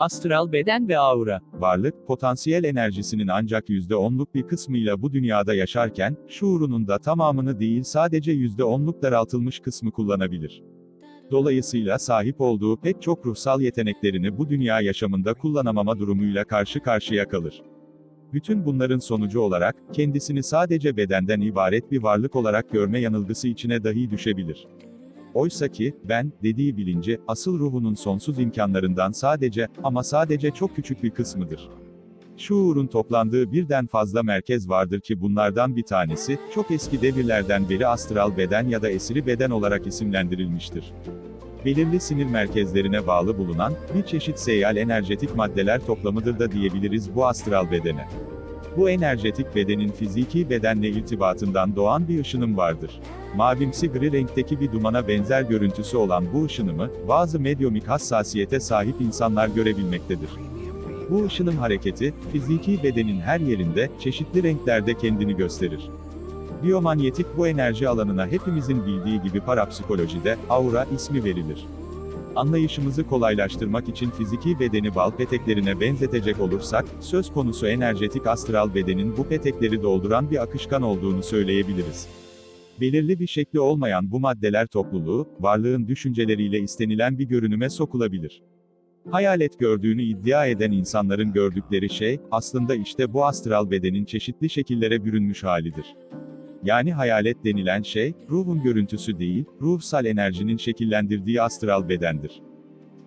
Astral beden ve aura. Varlık, potansiyel enerjisinin ancak %10'luk bir kısmıyla bu dünyada yaşarken, şuurunun da tamamını değil sadece %10'luk daraltılmış kısmı kullanabilir. Dolayısıyla sahip olduğu pek çok ruhsal yeteneklerini bu dünya yaşamında kullanamama durumuyla karşı karşıya kalır. Bütün bunların sonucu olarak, kendisini sadece bedenden ibaret bir varlık olarak görme yanılgısı içine dahi düşebilir. Oysa ki, ben, dediği bilinci, asıl ruhunun sonsuz imkanlarından sadece, ama sadece çok küçük bir kısmıdır. Şuurun toplandığı birden fazla merkez vardır ki bunlardan bir tanesi, çok eski devirlerden beri astral beden ya da esiri beden olarak isimlendirilmiştir. Belirli sinir merkezlerine bağlı bulunan, bir çeşit seyyal enerjetik maddeler toplamıdır da diyebiliriz bu astral bedene. Bu enerjetik bedenin fiziki bedenle irtibatından doğan bir ışınım vardır. Mavimsi gri renkteki bir dumana benzer görüntüsü olan bu ışınımı, bazı medyumik hassasiyete sahip insanlar görebilmektedir. Bu ışınım hareketi, fiziki bedenin her yerinde, çeşitli renklerde kendini gösterir. Biyomanyetik bu enerji alanına hepimizin bildiği gibi parapsikolojide, aura ismi verilir. Anlayışımızı kolaylaştırmak için fiziki bedeni bal peteklerine benzetecek olursak, söz konusu enerjetik astral bedenin bu petekleri dolduran bir akışkan olduğunu söyleyebiliriz. Belirli bir şekli olmayan bu maddeler topluluğu, varlığın düşünceleriyle istenilen bir görünüme sokulabilir. Hayalet gördüğünü iddia eden insanların gördükleri şey, aslında işte bu astral bedenin çeşitli şekillere bürünmüş halidir. Yani hayalet denilen şey, ruhun görüntüsü değil, ruhsal enerjinin şekillendirdiği astral bedendir.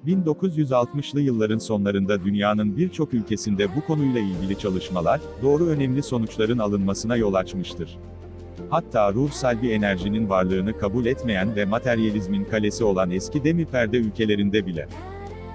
1960'lı yılların sonlarında dünyanın birçok ülkesinde bu konuyla ilgili çalışmalar, doğru önemli sonuçların alınmasına yol açmıştır. Hatta ruhsal bir enerjinin varlığını kabul etmeyen ve materyalizmin kalesi olan eski demirperde ülkelerinde bile.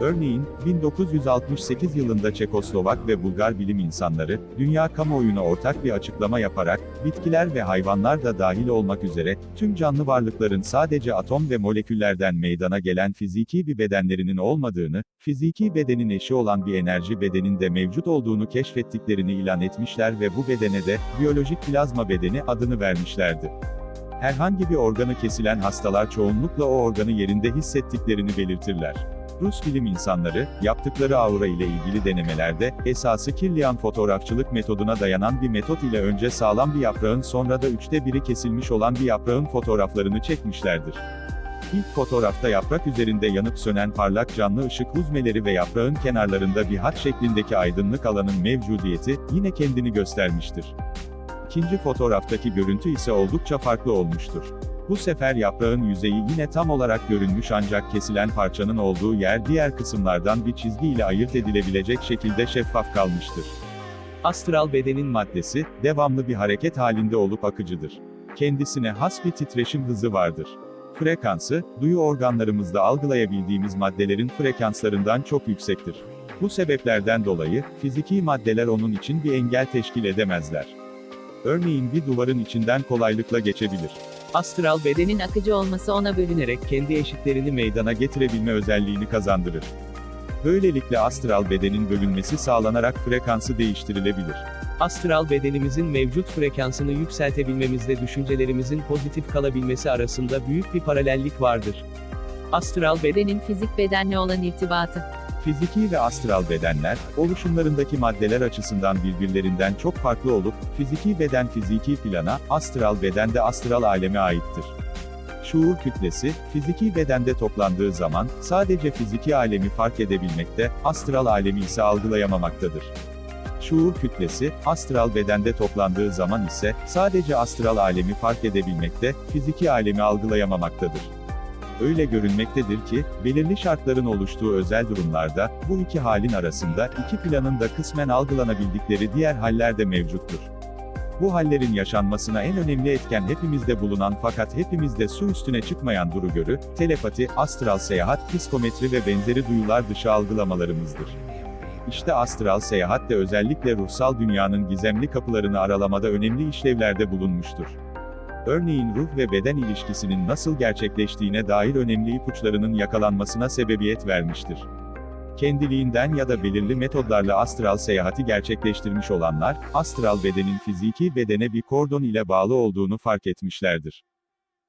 Örneğin, 1968 yılında Çekoslovak ve Bulgar bilim insanları, dünya kamuoyuna ortak bir açıklama yaparak, bitkiler ve hayvanlar da dahil olmak üzere, tüm canlı varlıkların sadece atom ve moleküllerden meydana gelen fiziki bir bedenlerinin olmadığını, fiziki bedenin eşi olan bir enerji bedenin de mevcut olduğunu keşfettiklerini ilan etmişler ve bu bedene de, biyolojik plazma bedeni adını vermişlerdi. Herhangi bir organı kesilen hastalar çoğunlukla o organı yerinde hissettiklerini belirtirler. Rus bilim insanları, yaptıkları aura ile ilgili denemelerde, esası Kirlian fotoğrafçılık metoduna dayanan bir metot ile önce sağlam bir yaprağın sonra da üçte biri kesilmiş olan bir yaprağın fotoğraflarını çekmişlerdir. İlk fotoğrafta yaprak üzerinde yanıp sönen parlak canlı ışık huzmeleri ve yaprağın kenarlarında bir hat şeklindeki aydınlık alanın mevcudiyeti, yine kendini göstermiştir. İkinci fotoğraftaki görüntü ise oldukça farklı olmuştur. Bu sefer yaprağın yüzeyi yine tam olarak görünmüş ancak kesilen parçanın olduğu yer diğer kısımlardan bir çizgi ile ayırt edilebilecek şekilde şeffaf kalmıştır. Astral bedenin maddesi, devamlı bir hareket halinde olup akıcıdır. Kendisine has bir titreşim hızı vardır. Frekansı, duyu organlarımızda algılayabildiğimiz maddelerin frekanslarından çok yüksektir. Bu sebeplerden dolayı, fiziki maddeler onun için bir engel teşkil edemezler. Örneğin bir duvarın içinden kolaylıkla geçebilir. Astral bedenin akıcı olması ona bölünerek kendi eşitlerini meydana getirebilme özelliğini kazandırır. Böylelikle astral bedenin bölünmesi sağlanarak frekansı değiştirilebilir. Astral bedenimizin mevcut frekansını yükseltebilmemizle düşüncelerimizin pozitif kalabilmesi arasında büyük bir paralellik vardır. Astral bedenin fizik bedenle olan irtibatı. Fiziki ve astral bedenler, oluşumlarındaki maddeler açısından birbirlerinden çok farklı olup, fiziki beden fiziki plana, astral beden de astral aleme aittir. Şuur kütlesi, fiziki bedende toplandığı zaman, sadece fiziki alemi fark edebilmekte, astral alemi ise algılayamamaktadır. Şuur kütlesi, astral bedende toplandığı zaman ise, sadece astral alemi fark edebilmekte, fiziki alemi algılayamamaktadır. Öyle görünmektedir ki, belirli şartların oluştuğu özel durumlarda, bu iki halin arasında, iki planın da kısmen algılanabildikleri diğer haller de mevcuttur. Bu hallerin yaşanmasına en önemli etken hepimizde bulunan fakat hepimizde su üstüne çıkmayan duru görü, telepati, astral seyahat, psikometri ve benzeri duyular dışı algılamalarımızdır. İşte astral seyahat de özellikle ruhsal dünyanın gizemli kapılarını aralamada önemli işlevlerde bulunmuştur. Örneğin ruh ve beden ilişkisinin nasıl gerçekleştiğine dair önemli ipuçlarının yakalanmasına sebebiyet vermiştir. Kendiliğinden ya da belirli metodlarla astral seyahati gerçekleştirmiş olanlar, astral bedenin fiziki bedene bir kordon ile bağlı olduğunu fark etmişlerdir.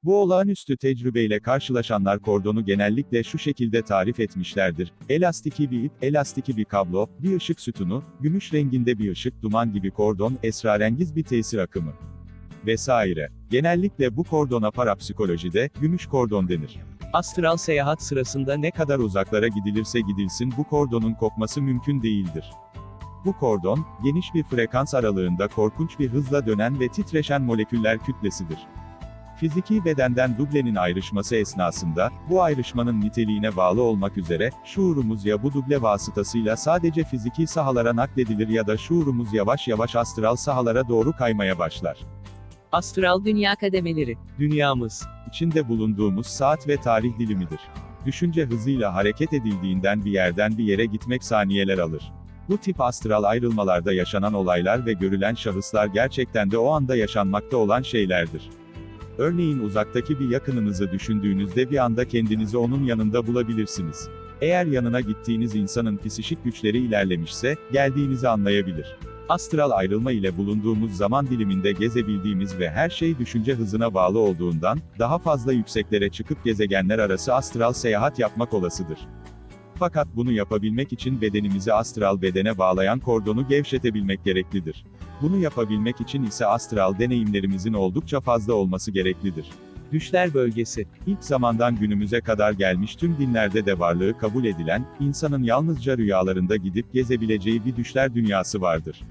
Bu olağanüstü tecrübeyle karşılaşanlar kordonu genellikle şu şekilde tarif etmişlerdir. Elastiki bir ip, elastiki bir kablo, bir ışık sütunu, gümüş renginde bir ışık duman gibi kordon, esrarengiz bir tesir akımı. Vesaire. Genellikle bu kordona parapsikolojide, gümüş kordon denir. Astral seyahat sırasında ne kadar uzaklara gidilirse gidilsin bu kordonun kopması mümkün değildir. Bu kordon, geniş bir frekans aralığında korkunç bir hızla dönen ve titreşen moleküller kütlesidir. Fiziki bedenden dublenin ayrışması esnasında, bu ayrışmanın niteliğine bağlı olmak üzere, şuurumuz ya bu duble vasıtasıyla sadece fiziki sahalara nakledilir ya da şuurumuz yavaş yavaş astral sahalara doğru kaymaya başlar. Astral dünya kademeleri. Dünyamız. İçinde bulunduğumuz saat ve tarih dilimidir. Düşünce hızıyla hareket edildiğinden bir yerden bir yere gitmek saniyeler alır. Bu tip astral ayrılmalarda yaşanan olaylar ve görülen şahıslar gerçekten de o anda yaşanmakta olan şeylerdir. Örneğin uzaktaki bir yakınınızı düşündüğünüzde bir anda kendinizi onun yanında bulabilirsiniz. Eğer yanına gittiğiniz insanın psişik güçleri ilerlemişse, geldiğinizi anlayabilir. Astral ayrılma ile bulunduğumuz zaman diliminde gezebildiğimiz ve her şey düşünce hızına bağlı olduğundan, daha fazla yükseklere çıkıp gezegenler arası astral seyahat yapmak olasıdır. Fakat bunu yapabilmek için bedenimizi astral bedene bağlayan kordonu gevşetebilmek gereklidir. Bunu yapabilmek için ise astral deneyimlerimizin oldukça fazla olması gereklidir. Düşler bölgesi. İlk zamandan günümüze kadar gelmiş tüm dinlerde de varlığı kabul edilen, insanın yalnızca rüyalarında gidip gezebileceği bir düşler dünyası vardır.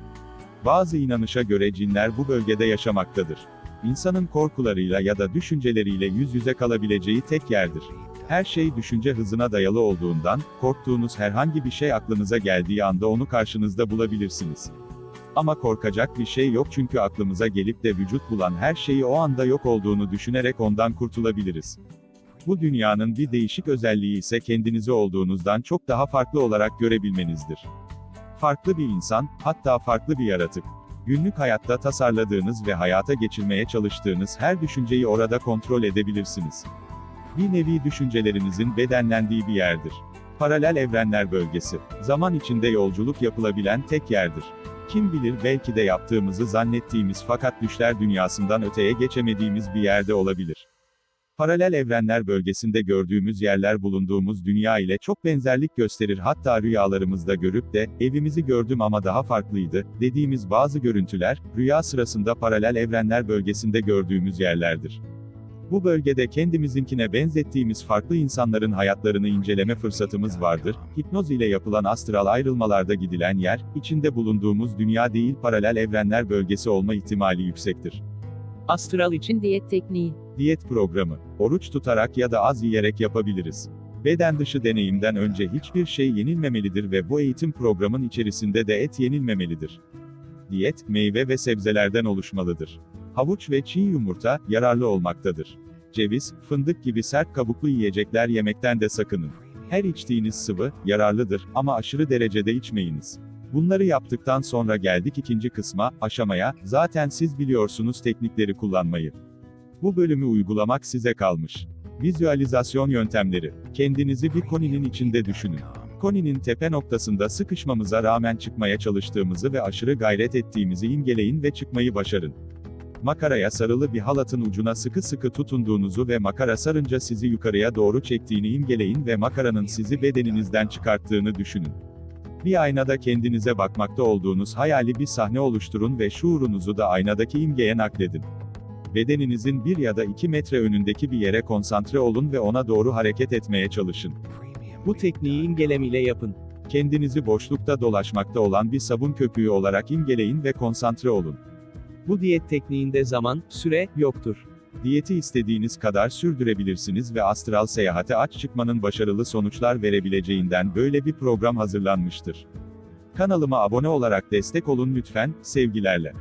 Bazı inanışa göre cinler bu bölgede yaşamaktadır. İnsanın korkularıyla ya da düşünceleriyle yüz yüze kalabileceği tek yerdir. Her şey düşünce hızına dayalı olduğundan, korktuğunuz herhangi bir şey aklınıza geldiği anda onu karşınızda bulabilirsiniz. Ama korkacak bir şey yok çünkü aklımıza gelip de vücut bulan her şeyi o anda yok olduğunu düşünerek ondan kurtulabiliriz. Bu dünyanın bir değişik özelliği ise kendinizi olduğunuzdan çok daha farklı olarak görebilmenizdir. Farklı bir insan, hatta farklı bir yaratık. Günlük hayatta tasarladığınız ve hayata geçirmeye çalıştığınız her düşünceyi orada kontrol edebilirsiniz. Bir nevi düşüncelerinizin bedenlendiği bir yerdir. Paralel evrenler bölgesi, zaman içinde yolculuk yapılabilen tek yerdir. Kim bilir belki de yaptığımızı zannettiğimiz fakat düşler dünyasından öteye geçemediğimiz bir yerde olabilir. Paralel evrenler bölgesinde gördüğümüz yerler bulunduğumuz dünya ile çok benzerlik gösterir hatta rüyalarımızda görüp de, evimizi gördüm ama daha farklıydı, dediğimiz bazı görüntüler, rüya sırasında paralel evrenler bölgesinde gördüğümüz yerlerdir. Bu bölgede kendimizinkine benzettiğimiz farklı insanların hayatlarını inceleme fırsatımız vardır. Hipnoz ile yapılan astral ayrılmalarda gidilen yer, içinde bulunduğumuz dünya değil paralel evrenler bölgesi olma ihtimali yüksektir. Astral için diyet tekniği. Diyet programı. Oruç tutarak ya da az yiyerek yapabiliriz. Beden dışı deneyimden önce hiçbir şey yenilmemelidir ve bu eğitim programın içerisinde de et yenilmemelidir. Diyet, meyve ve sebzelerden oluşmalıdır. Havuç ve çiğ yumurta, yararlı olmaktadır. Ceviz, fındık gibi sert kabuklu yiyecekler yemekten de sakının. Her içtiğiniz sıvı, yararlıdır ama aşırı derecede içmeyiniz. Bunları yaptıktan sonra geldik ikinci kısma, aşamaya, zaten siz biliyorsunuz teknikleri kullanmayı. Bu bölümü uygulamak size kalmış. Vizualizasyon yöntemleri. Kendinizi bir koninin içinde düşünün. Koninin tepe noktasında sıkışmamıza rağmen çıkmaya çalıştığımızı ve aşırı gayret ettiğimizi imgeleyin ve çıkmayı başarın. Makaraya sarılı bir halatın ucuna sıkı sıkı tutunduğunuzu ve makara sarınca sizi yukarıya doğru çektiğini imgeleyin ve makaranın sizi bedeninizden çıkarttığını düşünün. Bir aynada kendinize bakmakta olduğunuz hayali bir sahne oluşturun ve şuurunuzu da aynadaki imgeye nakledin. Bedeninizin bir ya da iki metre önündeki bir yere konsantre olun ve ona doğru hareket etmeye çalışın. Bu tekniği imgelem ile yapın. Kendinizi boşlukta dolaşmakta olan bir sabun köpüğü olarak imgeleyin ve konsantre olun. Bu diyet tekniğinde zaman, süre, yoktur. Diyeti istediğiniz kadar sürdürebilirsiniz ve astral seyahate aç çıkmanın başarılı sonuçlar verebileceğinden böyle bir program hazırlanmıştır. Kanalıma abone olarak destek olun lütfen, sevgilerle.